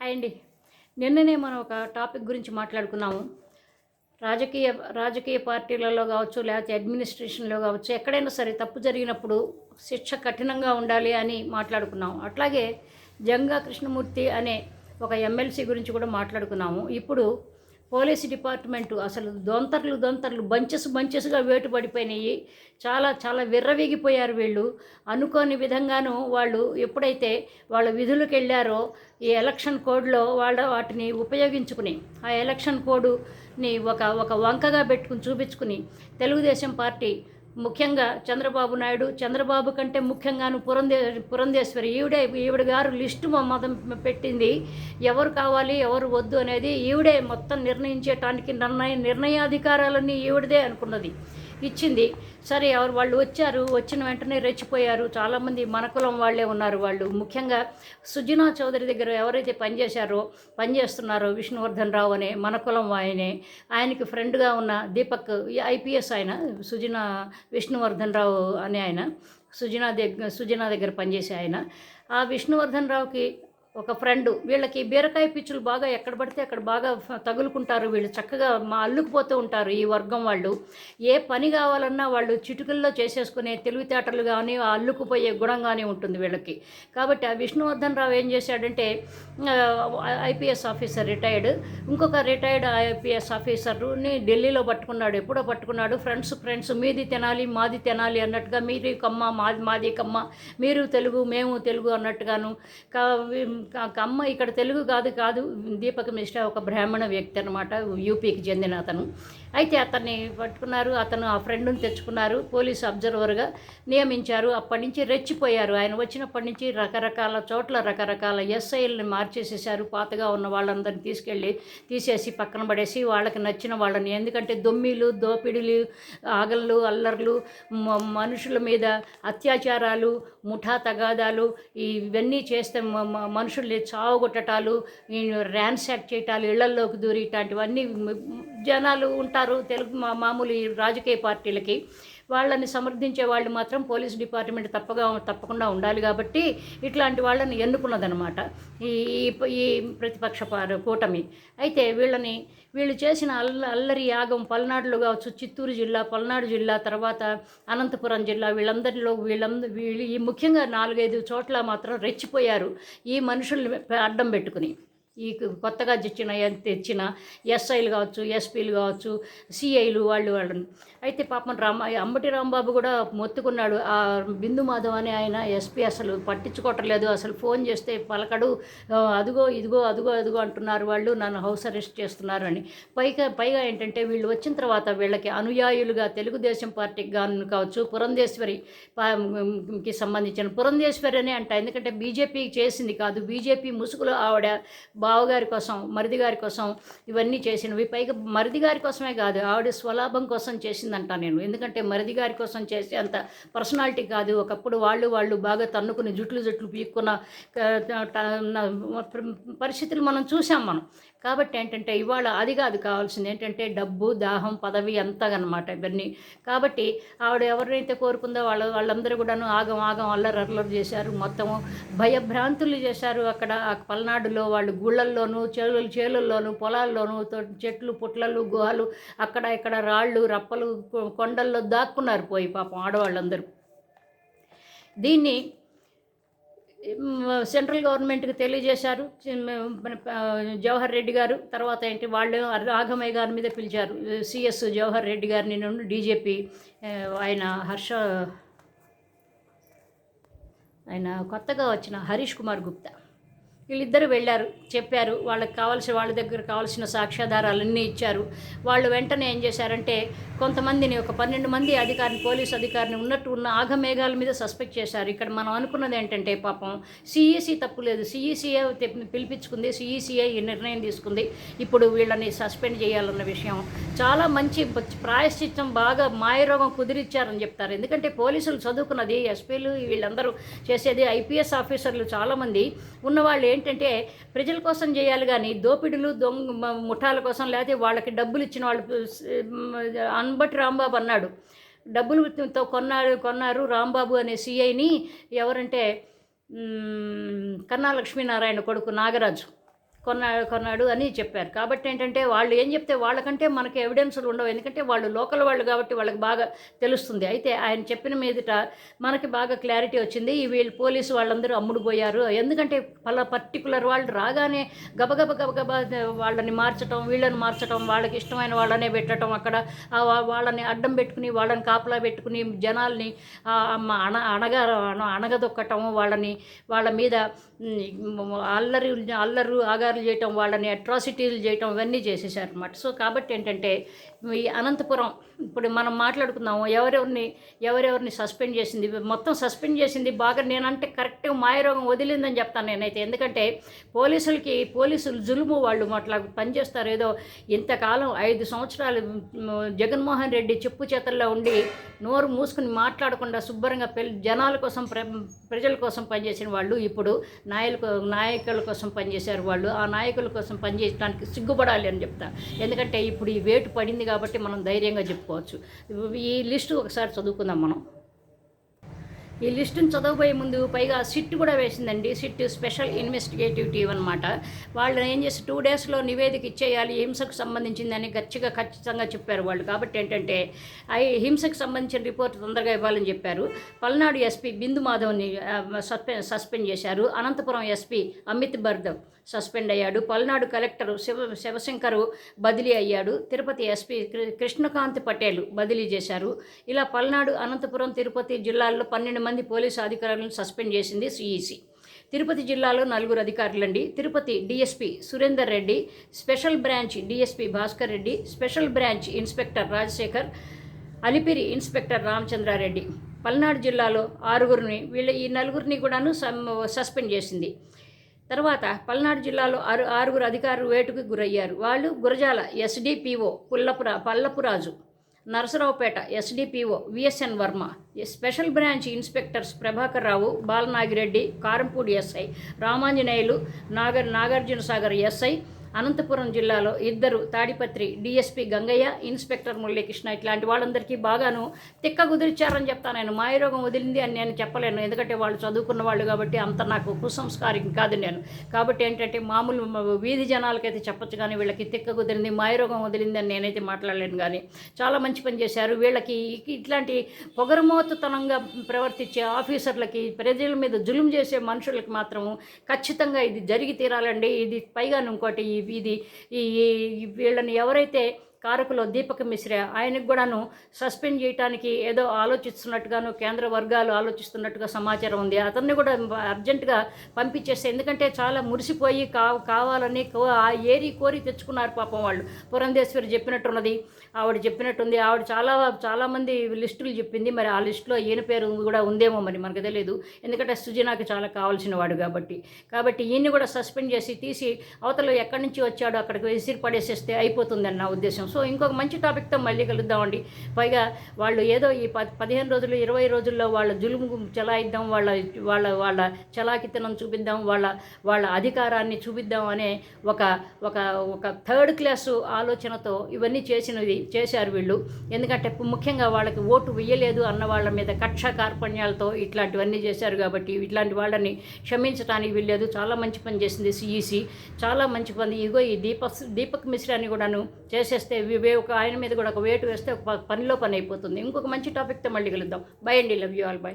Hi అండి. నిన్ననే మనం ఒక టాపిక్ గురించి మాట్లాడుకున్నాము. రాజకీయ రాజకీయ పార్టీలలో కావచ్చు లేకపోతే అడ్మినిస్ట్రేషన్లో కావచ్చు ఎక్కడైనా సరే తప్పు జరిగినప్పుడు శిక్ష కఠినంగా ఉండాలి అని మాట్లాడుకున్నాం అట్లాగే జంగా కృష్ణమూర్తి అనే ఒక ఎమ్మెల్సీ గురించి కూడా మాట్లాడుకున్నాము. ఇప్పుడు పోలీస్ డిపార్ట్మెంటు అసలు దొంతర్లు దొంతర్లు బంచెస్ బంచెస్గా వేటు పడిపోయినాయి. చాలా చాలా విర్రవీగిపోయారు వీళ్ళు. అనుకోని విధంగాను వాళ్ళు ఎప్పుడైతే వాళ్ళ విధులకు వెళ్ళారో ఈ ఎలక్షన్ కోడ్లో వాళ్ళ వాటిని ఉపయోగించుకుని ఆ ఎలక్షన్ కోడ్ని ఒక ఒక వంకగా పెట్టుకుని చూపించుకుని తెలుగుదేశం పార్టీ ముఖ్యంగా చంద్రబాబు నాయుడు చంద్రబాబు కంటే ముఖ్యంగాను పురంధే పురంధేశ్వరి. ఈవిడే ఈవిడ గారు లిస్టు మొత్తం పెట్టింది. ఎవరు కావాలి ఎవరు వద్దు అనేది ఈవిడే మొత్తం నిర్ణయించేటానికి నిర్ణయ నిర్ణయాధికారాలన్నీ ఈవిడదే అనుకున్నది ఇచ్చింది. సరే ఎవరు వాళ్ళు వచ్చారు వచ్చిన వెంటనే రెచ్చిపోయారు. చాలామంది మన కులం వాళ్ళే ఉన్నారు వాళ్ళు. ముఖ్యంగా సుజనా చౌదరి దగ్గర ఎవరైతే పనిచేశారో పనిచేస్తున్నారో విష్ణువర్ధన్ రావు అనే మన కులం ఆయనే. ఆయనకి ఫ్రెండ్గా ఉన్న దీపక్ ఐపీఎస్ ఆయన సుజనా విష్ణువర్ధన్ రావు అనే ఆయన సుజనా దగ్గర సుజనా దగ్గర పనిచేసే ఆయన. ఆ విష్ణువర్ధన్ రావుకి ఒక ఫ్రెండ్ వీళ్ళకి బీరకాయ పిచ్చులు బాగా ఎక్కడ పడితే అక్కడ బాగా తగులుకుంటారు. వీళ్ళు చక్కగా మా అల్లుకుపోతూ ఉంటారు ఈ వర్గం వాళ్ళు. ఏ పని కావాలన్నా వాళ్ళు చిటుకల్లో చేసేసుకునే తెలివితేటలు కానీ అల్లుకుపోయే గుణం కానీ ఉంటుంది వీళ్ళకి. కాబట్టి ఆ విష్ణువర్ధన్ రావు ఏం చేశాడంటే ఐపీఎస్ ఆఫీసర్ రిటైర్డ్. ఇంకొక రిటైర్డ్ ఐపీఎస్ ఆఫీసర్ని ఢిల్లీలో పట్టుకున్నాడు. ఎప్పుడో పట్టుకున్నాడు. ఫ్రెండ్స్ ఫ్రెండ్స్ మీది తినాలి మాది తినాలి అన్నట్టుగా మీరు కమ్మ మాది మాది కమ్మ మీరు తెలుగు మేము తెలుగు అన్నట్టుగాను. అమ్మ కమ్మ ఇక్కడ తెలుగు కాదు కాదు దీపక మిశ్రా ఒక బ్రాహ్మణ వ్యక్తి అనమాట యూపీకి చెందిన అతను. అయితే అతన్ని పట్టుకున్నారు అతను ఆ ఫ్రెండ్ని తెచ్చుకున్నారు పోలీస్ అబ్జర్వర్గా నియమించారు. అప్పటి నుంచి రెచ్చిపోయారు. ఆయన వచ్చినప్పటి నుంచి రకరకాల చోట్ల రకరకాల ఎస్ఐల్ని మార్చేసేసారు పాతగా ఉన్న వాళ్ళందరినీ తీసుకెళ్ళి తీసేసి పక్కన పడేసి వాళ్ళకి నచ్చిన వాళ్ళని. ఎందుకంటే దొమ్మిలు దోపిడీలు ఆగళ్ళు అల్లర్లు మనుషుల మీద అత్యాచారాలు ముఠా తగాదాలు ఇవన్నీ చేస్తే మనుషుల్ని చావగొట్టటాలు ఈ ర్యాన్సాక్ చేయటాలు ఇళ్ళల్లోకి దూరి ఇట్లాంటివన్నీ జనాలు ఉంటారు తెలుగు మా- మామూలు ఈ రాజకీయ పార్టీలకి. వాళ్ళని సమర్థించే వాళ్ళు మాత్రం పోలీస్ డిపార్ట్మెంట్ తప్పగా తప్పకుండా ఉండాలి కాబట్టి ఇట్లాంటి వాళ్ళని ఎన్నుకున్నదనమాట ఈ ఈ- ప్రతిపక్ష కూటమి. అయితే వీళ్ళని వీళ్ళు చేసిన అల్ల అల్లరి యాగం పల్నాడులో కావచ్చు చిత్తూరు జిల్లా పల్నాడు జిల్లా తర్వాత అనంతపురం జిల్లా వీళ్ళందరిలో వీళ్ళందరూ వీళ్ళు ఈ ముఖ్యంగా నాలుగైదు చోట్ల మాత్రం రెచ్చిపోయారు ఈ మనుషుల్ని అడ్డం పెట్టుకుని. ఈ కొత్తగా తెచ్చిన తెచ్చిన ఎస్ఐలు కావచ్చు ఎస్పీలు కావచ్చు సిఐలు వాళ్ళు వాళ్ళని. అయితే పాపం రామ అంబటి రాంబాబు కూడా మొత్తుకున్నాడు. ఆ బిందు మాధవ్ అనే ఆయన ఎస్పీ అసలు పట్టించుకోవట్లేదు. అసలు ఫోన్ చేస్తే పలకడు అదుగో అదిగో ఇదిగో అదిగో అదిగో అంటున్నారు వాళ్ళు. నన్ను హౌస్ అరెస్ట్ చేస్తున్నారు అని పైగా పైగా ఏంటంటే వీళ్ళు వచ్చిన తర్వాత వీళ్ళకి అనుయాయులుగా తెలుగుదేశం పార్టీకి గాను కావచ్చు పురంధేశ్వరి కి సంబంధించిన పురంధేశ్వరి అని అంట. ఎందుకంటే బీజేపీ చేసింది కాదు. బీజేపీ ముసుగులో ఆవిడ బావగారి కోసం మరిది గారి కోసం ఇవన్నీ చేసినవి. పైగా మరిది గారి కోసమే కాదు ఆవిడ స్వలాభం కోసం చేసిందంట నేను. ఎందుకంటే మరిది గారి కోసం చేసే అంత పర్సనాలిటీ కాదు. ఒకప్పుడు వాళ్ళు వాళ్ళు బాగా తన్నుకుని జుట్లు జుట్లు పీక్కున్న పరిస్థితులు మనం చూసాం మనం. కాబట్టి ఏంటంటే ఇవాళ అది కాదు కావాల్సింది ఏంటంటే డబ్బు దాహం పదవి ఎంతగనమాట ఇవన్నీ. కాబట్టి ఆవిడ ఎవరినైతే కోరుకుందో వాళ్ళ వాళ్ళందరూ కూడాను ఆగం ఆగం అల్లరి అల్లరి చేశారు. మొత్తము భయభ్రాంతులు చేశారు అక్కడ పల్నాడులో వాళ్ళు గుళ్ళ గుళ్ళల్లోనూ చేలు చేలుల్లోనూ పొలాల్లోనూ చెట్లు పుట్లలు గుహలు అక్కడ ఇక్కడ రాళ్ళు రప్పలు కొ- కొండల్లో దాక్కున్నారు పోయి పాపం ఆడవాళ్ళందరూ. దీన్ని సెంట్రల్ గవర్నమెంట్కి తెలియజేశారు. జవహర్ రెడ్డి గారు. తర్వాత ఏంటి వాళ్ళు రాఘమయ్య గారి మీద పిలిచారు. సిఎస్ జవహర్ రెడ్డి గారిని నుండి డీజేపీ ఆయన హర్ష ఆయన కొత్తగా వచ్చిన హరీష్ కుమార్ గుప్తా. వీళ్ళిద్దరూ వెళ్ళారు చెప్పారు. వాళ్ళకి కావాల్సిన వాళ్ళ దగ్గర కావాల్సిన సాక్ష్యాధారాలన్నీ ఇచ్చారు. వాళ్ళు వెంటనే ఏం చేశారంటే కొంతమందిని ఒక పన్నెండు మంది అధికారిని పోలీస్ అధికారిని ఉన్నట్టు ఉన్న ఆగమేఘాల మీద సస్పెక్ట్ చేశారు. ఇక్కడ మనం అనుకున్నది ఏంటంటే పాపం సిఈసి తప్పు లేదు. సిఈసీఏ పిలిపించుకుంది సిఈసీఏ ఈ నిర్ణయం తీసుకుంది. ఇప్పుడు వీళ్ళని సస్పెండ్ చేయాలన్న విషయం. చాలా మంచి ప్రాయశ్చిత్తం బాగా మాయరోగం కుదిరిచ్చారని చెప్తారు. ఎందుకంటే పోలీసులు చదువుకున్నది ఎస్పీలు వీళ్ళందరూ చేసేది ఐపీఎస్ ఆఫీసర్లు చాలామంది. ఉన్నవాళ్ళు ఏంటంటే ప్రజల కోసం చేయాలి కానీ దోపిడులు దొంగ ముఠాల కోసం లేకపోతే వాళ్ళకి డబ్బులు ఇచ్చిన వాళ్ళు అన్బట్ రాంబాబు అన్నాడు. డబ్బులు కొన్నారు కొన్నారు రాంబాబు అనే సిఐని ఎవరంటే కన్నా లక్ష్మీనారాయణ కొడుకు నాగరాజు. కొన్నాడు కొన్నాడు అని చెప్పారు. కాబట్టి ఏంటంటే వాళ్ళు ఏం చెప్తే వాళ్ళకంటే మనకి ఎవిడెన్స్లు ఉండవు. ఎందుకంటే వాళ్ళు లోకల్ వాళ్ళు కాబట్టి వాళ్ళకి బాగా తెలుస్తుంది. అయితే ఆయన చెప్పిన మీదట మనకి బాగా క్లారిటీ వచ్చింది. ఈ వీళ్ళు పోలీసు వాళ్ళందరూ అమ్ముడు పోయారు ఎందుకంటే పలా పర్టికులర్ వాళ్ళు రాగానే గబగబ గబగబ వాళ్ళని మార్చటం వీళ్ళని మార్చటం వాళ్ళకి ఇష్టమైన వాళ్ళనే పెట్టడం అక్కడ వాళ్ళని అడ్డం పెట్టుకుని వాళ్ళని కాపలా పెట్టుకుని జనాల్ని అమ్మ అణ అణగ అణగదొక్కటం వాళ్ళని వాళ్ళ మీద అల్లరి అల్లరు ఆగారులు చేయటం వాళ్ళని అట్రాసిటీలు చేయటం ఇవన్నీ చేసేసారనమాట సో కాబట్టి ఏంటంటే ఈ అనంతపురం ఇప్పుడు మనం మాట్లాడుకుందాము. ఎవరెవరిని ఎవరెవరిని సస్పెండ్ చేసింది? మొత్తం సస్పెండ్ చేసింది బాగా నేనంటే కరెక్ట్గా మాయరోగం వదిలిందని చెప్తాను నేనైతే. ఎందుకంటే పోలీసులకి పోలీసులు జులుము వాళ్ళు అట్లా పనిచేస్తారు. ఏదో ఇంతకాలం ఐదు సంవత్సరాలు జగన్మోహన్ రెడ్డి చెప్పు చేతల్లో ఉండి నోరు మూసుకుని మాట్లాడకుండా శుభ్రంగా పెళ్ళి జనాల కోసం ప్ర ప్రజల కోసం పనిచేసిన వాళ్ళు ఇప్పుడు నాయకుల నాయకుల కోసం పనిచేశారు వాళ్ళు. ఆ నాయకుల కోసం పనిచేయడానికి సిగ్గుపడాలి అని చెప్తాను. ఎందుకంటే ఇప్పుడు ఈ వేటు పడింది కాబట్టి మనం ధైర్యంగా చెప్పుకోవచ్చు. ఈ లిస్టు ఒకసారి చదువుకుందాం మనం. ఈ లిస్టును చదవబోయే ముందు పైగా సిట్ కూడా వేసిందండి. సిట్ స్పెషల్ ఇన్వెస్టిగేటివ్ టీమ్ అనమాట వాళ్ళు ఏం చేసి టూ డేస్లో నివేదిక ఇచ్చేయాలి హింసకు సంబంధించిందని గచ్చిగా ఖచ్చితంగా చెప్పారు వాళ్ళు. కాబట్టి ఏంటంటే అవి హింసకు సంబంధించిన రిపోర్ట్ తొందరగా ఇవ్వాలని చెప్పారు. పల్నాడు ఎస్పీ బిందు మాధవ్ని సస్పెండ్ సస్పెండ్ చేశారు. అనంతపురం ఎస్పీ అమిత్ బర్దవ్ సస్పెండ్ అయ్యాడు. పల్నాడు కలెక్టర్ శివ శివశంకరు బదిలీ అయ్యాడు. తిరుపతి ఎస్పీ కృష్ణకాంత్ పటేల్ బదిలీ చేశారు. ఇలా పల్నాడు అనంతపురం తిరుపతి జిల్లాల్లో పన్నెండు మంది పోలీసు అధికారులను సస్పెండ్ చేసింది సిఈసి. తిరుపతి జిల్లాలో నలుగురు అధికారులండి. Tirupati DSP Surender Reddy special branch DSP Bhaskar Reddy special branch inspector Rajasekhar Alipiri inspector Ramachandrareddy. Palnadu జిల్లాలో ఆరుగురిని వీళ్ళ ఈ నలుగురిని కూడాను సమ్ సస్పెండ్ చేసింది. తర్వాత పల్నాడు జిల్లాలో ఆరు ఆరుగురు అధికారులు వేటుకు గురయ్యారు. వాళ్ళు Gurajala SDPO పుల్లపురా Pallapuraju. Narasaraopet SDPO VSN Varma special branch inspectors Prabhakar Rao Balanagireddy Karampudi SI Ramanjaneyulu Nagar Nagarjuna Sagar SI Anantapur జిల్లాలో ఇద్దరు తాడిపత్రి డిఎస్పీ గంగయ్య ఇన్స్పెక్టర్ మురళీకృష్ణ ఇట్లాంటి వాళ్ళందరికీ బాగాను తిక్క కుదిరిచారని చెప్తాను నేను. మాయరోగం వదిలింది అని నేను చెప్పలేను. ఎందుకంటే వాళ్ళు చదువుకున్న వాళ్ళు కాబట్టి అంత నాకు కుసంస్కారం కాదు నేను. కాబట్టి ఏంటంటే మామూలు వీధి జనాలకైతే చెప్పొచ్చు కానీ వీళ్ళకి తిక్క కుదిరింది మాయరోగం వదిలింది అని నేనైతే మాట్లాడలేను కానీ. చాలా మంచి పని చేశారు. వీళ్ళకి ఇట్లాంటి పొగరమోతుతనంగా ప్రవర్తించే ఆఫీసర్లకి ప్రజల మీద జులుం చేసే మనుషులకి మాత్రం ఖచ్చితంగా ఇది జరిగి తీరాలండి. ఇది పైగా ఇంకోటి ఈ- ఇది ఈ ఈ వీళ్ళని ఎవరైతే కారకులో దీపక్ మిశ్రా. ఆయనకు కూడాను సస్పెండ్ చేయడానికి ఏదో ఆలోచిస్తున్నట్టుగాను కేంద్ర వర్గాలు ఆలోచిస్తున్నట్టుగా సమాచారం ఉంది. అతన్ని కూడా అర్జెంటుగా పంపించేస్తే ఎందుకంటే చాలా మురిసిపోయి కా కావాలని కో- ఆ ఏరి కోరి తెచ్చుకున్నారు పాపం వాళ్ళు. పురంధేశ్వరి చెప్పినట్టున్నది ఆవిడ చెప్పినట్టుంది. ఆవిడ చాలా చాలామంది లిస్టులు చెప్పింది. మరి ఆ లిస్టులో ఈయన పేరు కూడా ఉందేమో మరి మనకు తెలియదు ఎందుకంటే సుజనాకి చాలా కావాల్సిన వాడు కాబట్టి. కాబట్టి ఈయన్ని కూడా సస్పెండ్ చేసి తీసి అవతల ఎక్కడి నుంచి వచ్చాడో అక్కడికి విసిరి పడేసేస్తే అయిపోతుందని నా ఉద్దేశం. సో ఇంకొక మంచి టాపిక్తో మళ్ళీ కలుద్దామండి. పైగా వాళ్ళు ఏదో ఈ పది పదిహేను రోజులు ఇరవై రోజుల్లో వాళ్ళ జులుము చలాయిద్దాం వాళ్ళ వాళ్ళ వాళ్ళ చలాకితనం చూపిద్దాం వాళ్ళ వాళ్ళ అధికారాన్ని చూపిద్దాం అనే ఒక ఒక ఒక థర్డ్ క్లాసు ఆలోచనతో ఇవన్నీ చేసినవి చేశారు వీళ్ళు. ఎందుకంటే ముఖ్యంగా వాళ్ళకి ఓటు వేయలేదు అన్న వాళ్ళ మీద కక్ష కార్పణ్యాలతో ఇట్లాంటివన్నీ చేశారు కాబట్టి ఇట్లాంటి వాళ్ళని క్షమించడానికి వీల్లేదు చాలా మంచి పని చేసింది సిఈసి. చాలా మంచి పని. ఇగో ఈ దీపక్ దీపక్ మిశ్రాని కూడాను చేసేస్తే ఒక ఆయన మీద కూడా ఒక వేటు వేస్తే ఒక పనిలో పని అయిపోతుంది. ఇంకొక మంచి టాపిక్తో మళ్ళీ కలుద్దాం. బై అండి. Love you all by